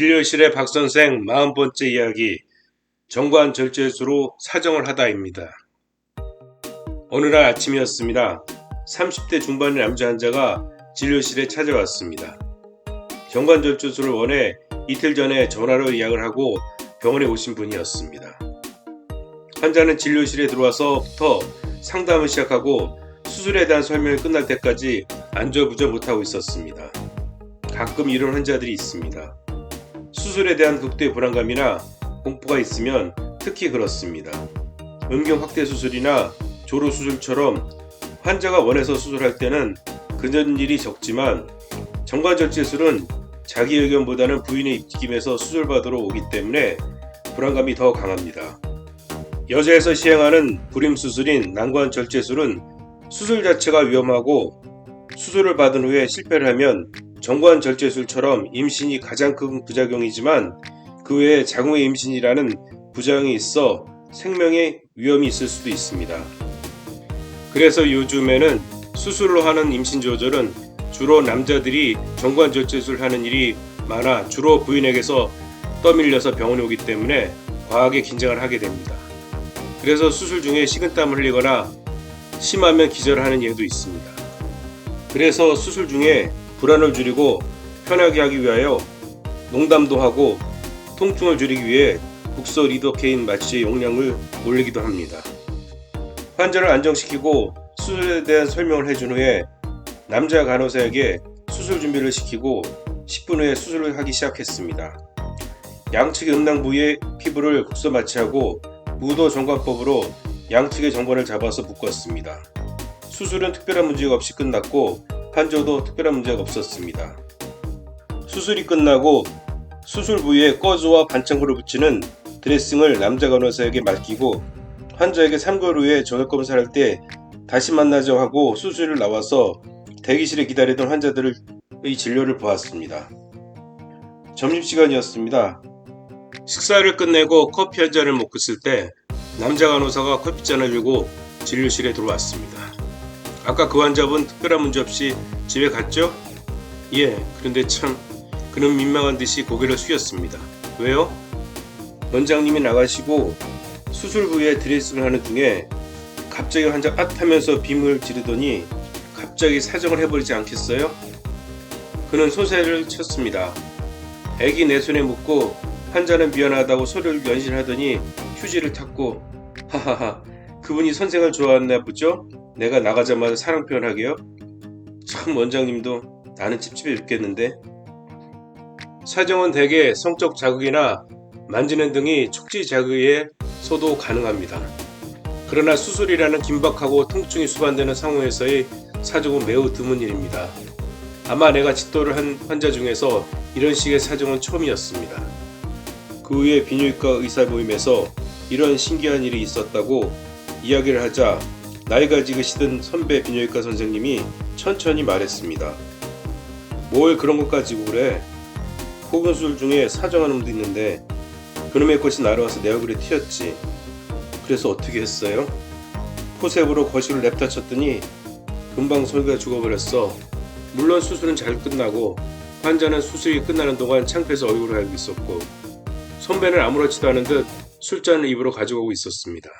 진료실의 박선생 40번째 이야기 정관 절제수로 사정을 하다입니다. 어느 날 아침이었습니다. 30대 중반의 남자 환자가 진료실에 찾아왔습니다. 정관 절제수를 원해 이틀 전에 전화로 예약을 하고 병원에 오신 분이었습니다. 환자는 진료실에 들어와서부터 상담을 시작하고 수술에 대한 설명이 끝날 때까지 안절부절 못하고 있었습니다. 가끔 이런 환자들이 있습니다. 수술에 대한 극도의 불안감이나 공포가 있으면 특히 그렇습니다. 음경 확대 수술이나 조로 수술처럼 환자가 원해서 수술할 때는 그전 일이 적지만 정관절제술은 자기 의견보다는 부인의 입김에서 수술받으러 오기 때문에 불안감이 더 강합니다. 여자에서 시행하는 불임 수술인 난관절제술은 수술 자체가 위험하고 수술을 받은 후에 실패를 하면 정관 절제술처럼 임신이 가장 큰 부작용이지만 그 외에 장후의 임신이라는 부작용이 있어 생명의 위험이 있을 수도 있습니다. 그래서 요즘에는 수술로 하는 임신 조절은 주로 남자들이 정관 절제술 하는 일이 많아 주로 부인에게서 떠밀려서 병원에 오기 때문에 과하게 긴장을 하게 됩니다. 그래서 수술 중에 식은땀을 흘리거나 심하면 기절하는 예도 있습니다. 그래서 수술 중에 불안을 줄이고 편하게 하기 위하여 농담도 하고 통증을 줄이기 위해 국소 리도케인 마취의 용량을 올리기도 합니다. 환자를 안정시키고 수술에 대한 설명을 해준 후에 남자 간호사에게 수술 준비를 시키고 10분 후에 수술을 하기 시작했습니다. 양측의 음낭 부위의 피부를 국소 마취하고 무도 정관법으로 양측의 정관을 잡아서 묶었습니다. 수술은 특별한 문제가 없이 끝났고 환자도 특별한 문제가 없었습니다. 수술이 끝나고 수술 부위에 꺼즈와 반창고를 붙이는 드레싱을 남자 간호사에게 맡기고 환자에게 3개월 후에 저녁 검사를 할 때 다시 만나자고 하고 수술을 나와서 대기실에 기다리던 환자들의 진료를 보았습니다. 점심시간이었습니다. 식사를 끝내고 커피 한 잔을 먹고 있을 때 남자 간호사가 커피잔을 들고 진료실에 들어왔습니다. 아까 그 환자분 특별한 문제 없이 집에 갔죠? 예, 그런데 참 그는 민망한 듯이 고개를 숙였습니다. 왜요? 원장님이 나가시고 수술 부위에 드레싱을 하는 중에 갑자기 환자 앗 하면서 빔을 지르더니 갑자기 사정을 해버리지 않겠어요? 그는 소세를 쳤습니다. 애기 내 손에 묻고 환자는 미안하다고 소리를 연신하더니 휴지를 탔고 하하하 그분이 선생을 좋아했나 보죠? 내가 나가자마자 사랑 표현하게요? 참 원장님도 나는 찝찝해 죽겠는데 사정은 대개 성적 자극이나 만지는 등이 촉지 자극에 서도 가능합니다. 그러나 수술이라는 긴박하고 통증이 수반되는 상황에서의 사정은 매우 드문 일입니다. 아마 내가 집도를 한 환자 중에서 이런 식의 사정은 처음이었습니다. 그 후에 비뇨기과 의사 모임에서 이런 신기한 일이 있었다고 이야기를 하자 나이가 지으시던 선배 비뇨기과 선생님이 천천히 말했습니다. 뭘 그런 것 가지고 그래? 호근술 중에 사정한 놈도 있는데 그놈의 것이 날아와서 내 얼굴에 튀었지. 그래서 어떻게 했어요? 포셉으로 거실을 냅다 쳤더니 금방 소리가 죽어버렸어. 물론 수술은 잘 끝나고 환자는 수술이 끝나는 동안 창피해서 얼굴을 알고 있었고 선배는 아무렇지도 않은 듯 술잔을 입으로 가져오고 있었습니다.